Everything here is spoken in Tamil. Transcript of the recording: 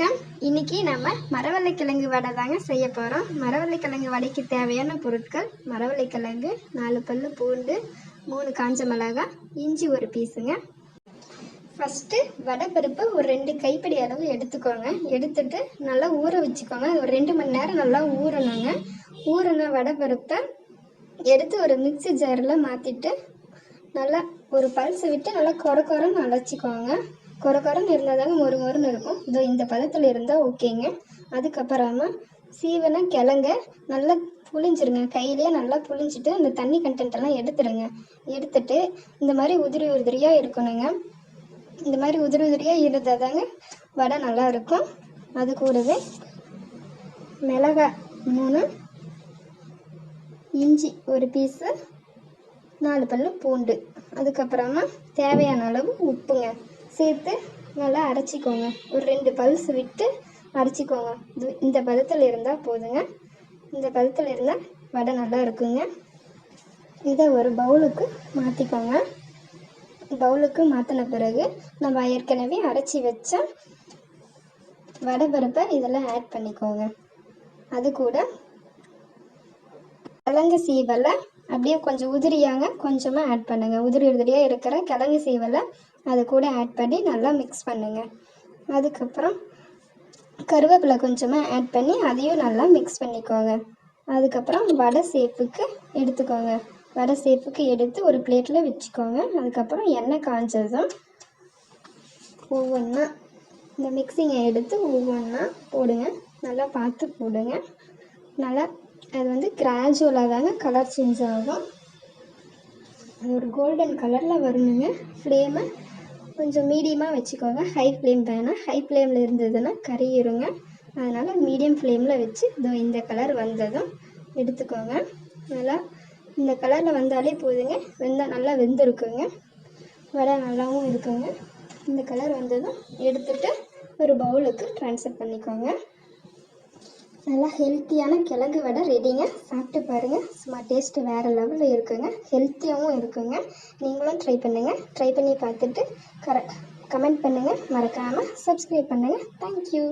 வணக்கம். இன்னைக்கு நம்ம மரவள்ளிக்கிழங்கு வடை தாங்க செய்ய போகிறோம் மரவள்ளிக்கிழங்கு வடைக்கு தேவையான பொருட்கள் மரவள்ளிக்கிழங்கு நாலு பல் பூண்டு மூணு காஞ்ச மிளகாய் இஞ்சி ஒரு பீஸுங்க. ஃபஸ்ட்டு வடைப்பருப்பு ஒரு ரெண்டு கைப்பிடி அளவு எடுத்துக்கோங்க. எடுத்துட்டு நல்லா ஊற வச்சுக்கோங்க. ஒரு ரெண்டு மணி நேரம் நல்லா ஊறணுங்க. ஊறின வடைப்பருப்பை எடுத்து ஒரு மிக்சி ஜாரில் மாற்றிட்டு நல்லா ஒரு பல்ஸ் விட்டு நல்லா கொர கொரன்னு அழைச்சிக்கோங்க கொர கொரன்னு இருந்தால் தாங்க மொறு மொறுன்னு இருக்கும். இதோ இந்த பதத்தில் இருந்தால் ஓகேங்க. அதுக்கப்புறமா சீவன கிழங்க நல்லா புளிஞ்சிருங்க கையிலேயே நல்லா புளிஞ்சிட்டு அந்த தண்ணி கண்டென்ட் எடுத்துருங்க. எடுத்துட்டு இந்த மாதிரி உதிரி உதிரியாக இருக்கணுங்க. இந்த மாதிரி உதிரி உதிரியாக இருந்தால் தாங்க வடை நல்லா இருக்கும். அது கூடவே மிளகாய் மூணு இஞ்சி ஒரு பீஸு நாலு பல்லு பூண்டு. அதுக்கப்புறமா தேவையான அளவு உப்புங்க. சேர்த்து நல்லா அரைச்சிக்கோங்க. ஒரு ரெண்டு பல்ஸ் விட்டு அரைச்சிக்கோங்க. இந்த பதத்தில் இருந்தால் போதுங்க. இந்த பதத்தில் இருந்தால் வடை நல்லா இருக்குங்க. இதை ஒரு பவுலுக்கு மாற்றிக்கோங்க பவுலுக்கு மாற்றின பிறகு நம்ம ஏற்கனவே அரைச்சி வச்ச வடை பருப்பை இதெல்லாம் ஆட் பண்ணிக்கோங்க. அது கூட கிழங்கு சீவலை அப்படியே கொஞ்சம் உதிரியாங்க கொஞ்சமாக ஆட் பண்ணுங்கள் உதிரி உதிரியாக இருக்கிற கிழங்கு சீவலை அது கூட ஆட் பண்ணி நல்லா மிக்ஸ் பண்ணுங்கள் அதுக்கப்புறம் கருவேப்பிலை கொஞ்சமாக ஆட் பண்ணி அதையும் நல்லா மிக்ஸ் பண்ணிக்கோங்க. அதுக்கப்புறம் வடை சேப்புக்கு எடுத்துக்கோங்க. வடை சேப்புக்கு எடுத்து ஒரு பிளேட்டில் வச்சுக்கோங்க. அதுக்கப்புறம் எண்ணெய் காய்ஞ்சதும் ஒவ்வொன்றா இந்த மிக்சிங்கை எடுத்து ஒவ்வொன்றா போடுங்க. நல்லா பார்த்து போடுங்க. நல்லா அது வந்து கிராஜுவலாக தாங்க கலர் சேஞ்ச் ஆகும். அது ஒரு கோல்டன் கலரில் வரணுங்க ஃப்ளேமை கொஞ்சம் மீடியமாக வச்சுக்கோங்க. ஹை ஃப்ளேம் வேணாம். ஹை ஃப்ளேமில் இருந்ததுன்னா கறியிருங்க அதனால் மீடியம் ஃப்ளேமில் வச்சு இதோ இந்த கலர் வந்ததும் எடுத்துக்கோங்க. நல்லா இந்த கலரில் வந்தாலே போதுங்க. வெந்தால் நல்லா வெந்திருக்குங்க. வடை நல்லாவும் இருக்குங்க. இந்த கலர் வந்ததும் எடுத்துகிட்டு ஒரு பவுலுக்கு ட்ரான்ஸ்ஃபர் பண்ணிக்கோங்க. நல்லா ஹெல்த்தியான கிழங்கு வடை ரெடிங்க சாப்பிட்டு பாருங்கள் சும்மா டேஸ்ட்டு வேறு லெவலில் இருக்குங்க. ஹெல்த்தியாகவும் இருக்குங்க. நீங்களும் ட்ரை பண்ணுங்கள் ட்ரை பண்ணி பார்த்துட்டு கரெக்ட் கமெண்ட் பண்ணுங்கள் மறக்காமல் சப்ஸ்கிரைப் பண்ணுங்கள் தேங்க்யூ